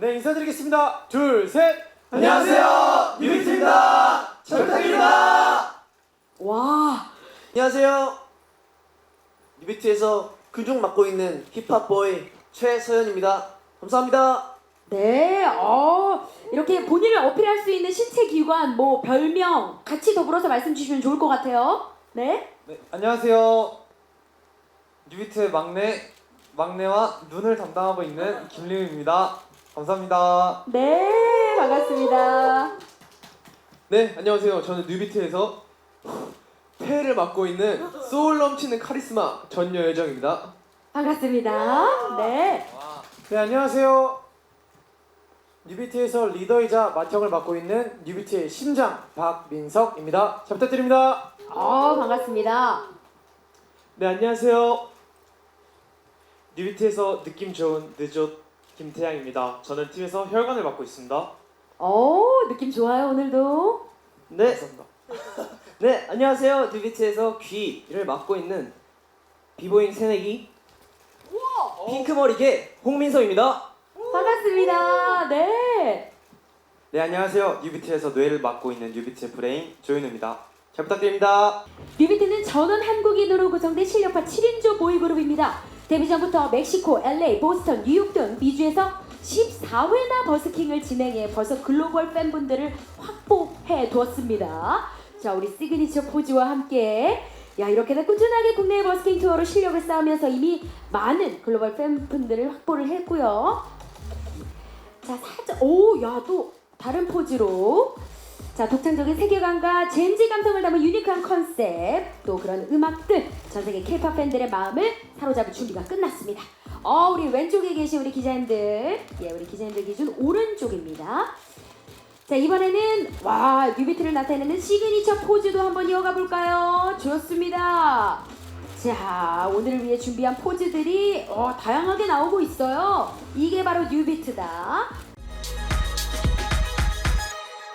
네 인사드리겠습니다. 둘 셋. 안녕하세요, 뉴비트입니다. 잘 부탁드립니다. 와, 안녕하세요. 뉴비트에서 근종 맡고 있는 힙합 보이 최서연입니다. 감사합니다. 네, 어, 이렇게 본인을 어필할 수 있는 신체 기관, 뭐 별명 같이 더불어서 말씀 주시면 좋을 것 같아요. 네, 네 안녕하세요. 뉴비트의 막내 막내와 눈을 담당하고 있는 김리우입니다. 감사합니다. 네, 반갑습니다. 네 안녕하세요. 저는 뉴비트에서 폐를 맡고 있는 소울 넘치는 카리스마 전여여정입니다. 반갑습니다. 네, 네 안녕하세요. 뉴비트에서 리더이자 맏형을 맡고 있는 뉴비트의 심장 박민석입니다. 잘 부탁드립니다. 어, 반갑습니다. 네 안녕하세요. 뉴비트에서 느낌 좋은 느조 김태양입니다. 저는 팀에서 혈관을 맡고 있습니다. 어, 느낌 좋아요 오늘도. 네, 감사합니다. 네 안녕하세요. 뉴비트에서 귀를 맡고 있는 비보잉 새내기 핑크 머리계 홍민서입니다. 반갑습니다. 네. 네 안녕하세요. 뉴비트에서 뇌를 맡고 있는 뉴비트의 브레인 조윤우입니다. 잘 부탁드립니다. 뉴비트는 전원 한국인으로 구성된 실력파 7인조 보이그룹입니다. 데뷔 전부터 멕시코, LA, 보스턴, 뉴욕 등 미주에서 14회나 버스킹을 진행해 벌써 글로벌 팬분들을 확보해 두었습니다. 자, 우리 시그니처 포즈와 함께 야 이렇게나 꾸준하게 국내 버스킹 투어로 실력을 쌓으면서 이미 많은 글로벌 팬분들을 확보를 했고요. 자, 살짝 오, 야 또 다른 포즈로 자, 독창적인 세계관과 젠지 감성을 담은 유니크한 컨셉, 또 그런 음악들, 전 세계 케이팝 팬들의 마음을 사로잡을 준비가 끝났습니다. 어, 우리 왼쪽에 계신 우리 기자님들, 예, 우리 기자님들 기준 오른쪽입니다. 자, 이번에는 와, 뉴비트를 나타내는 시그니처 포즈도 한번 이어가 볼까요? 좋습니다. 자, 오늘을 위해 준비한 포즈들이 어, 다양하게 나오고 있어요. 이게 바로 뉴비트다.